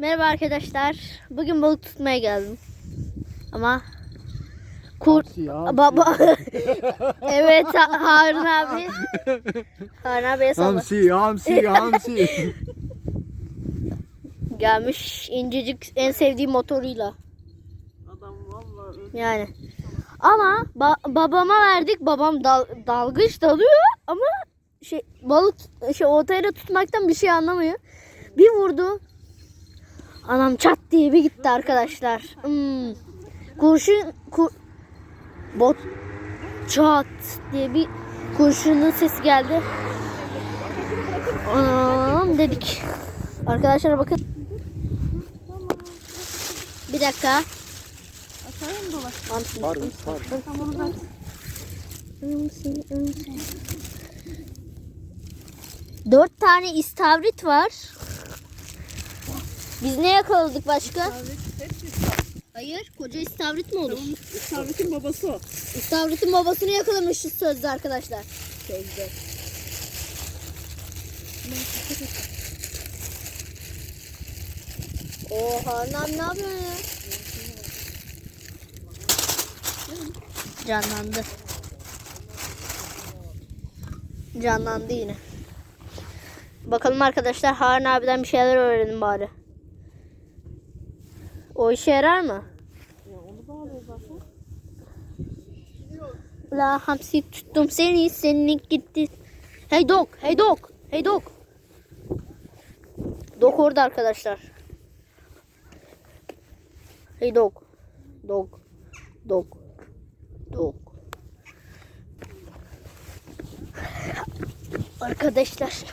Merhaba arkadaşlar. Bugün balık tutmaya geldim. Ama kur baba evet Ha- Harun abi. Harun abiye salla. Hamsi, hamsi, hamsi. Gelmiş incecik en sevdiğim motoruyla. Adam vallahi Yani. Ama ba- babama verdik. Babam dal- dalgıç dalıyor ama şey balık şey oltayla tutmaktan bir şey anlamıyor. Bir vurdu. Anam çat diye bir gitti arkadaşlar. Hmm. Kurşun kur, bot çat diye bir kurşunun sesi geldi. Anam dedik. Arkadaşlar bakın. Bir dakika. onu ben. Dört tane istavrit var. Biz ne yakaladık başka? Hayır, koca istavrit mi olur? Savrukin babası o. İstavrit'in babasını yakalamışız sözde arkadaşlar. Sözde. Oha lan ne yapıyorsun ya? Canlandı. Canlandı yine. Bakalım arkadaşlar Harun abiden bir şeyler öğrenin bari. O işe yarar mı? Ya. La hamsi tuttum seni senin gitti. Hey dog, hey dog, hey dog. Dog orada arkadaşlar. Hey dog. Dog. Dog. Dog. Arkadaşlar.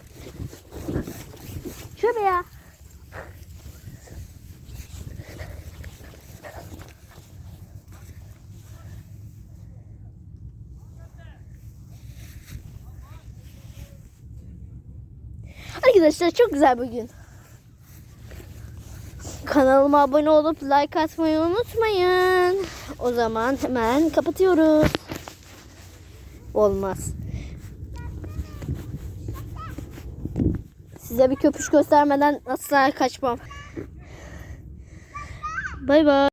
Şuraya. Arkadaşlar çok güzel bir gün. Kanalıma abone olup like atmayı unutmayın. O zaman hemen kapatıyoruz. Olmaz. Size bir köpüş göstermeden asla kaçmam. Bay bay.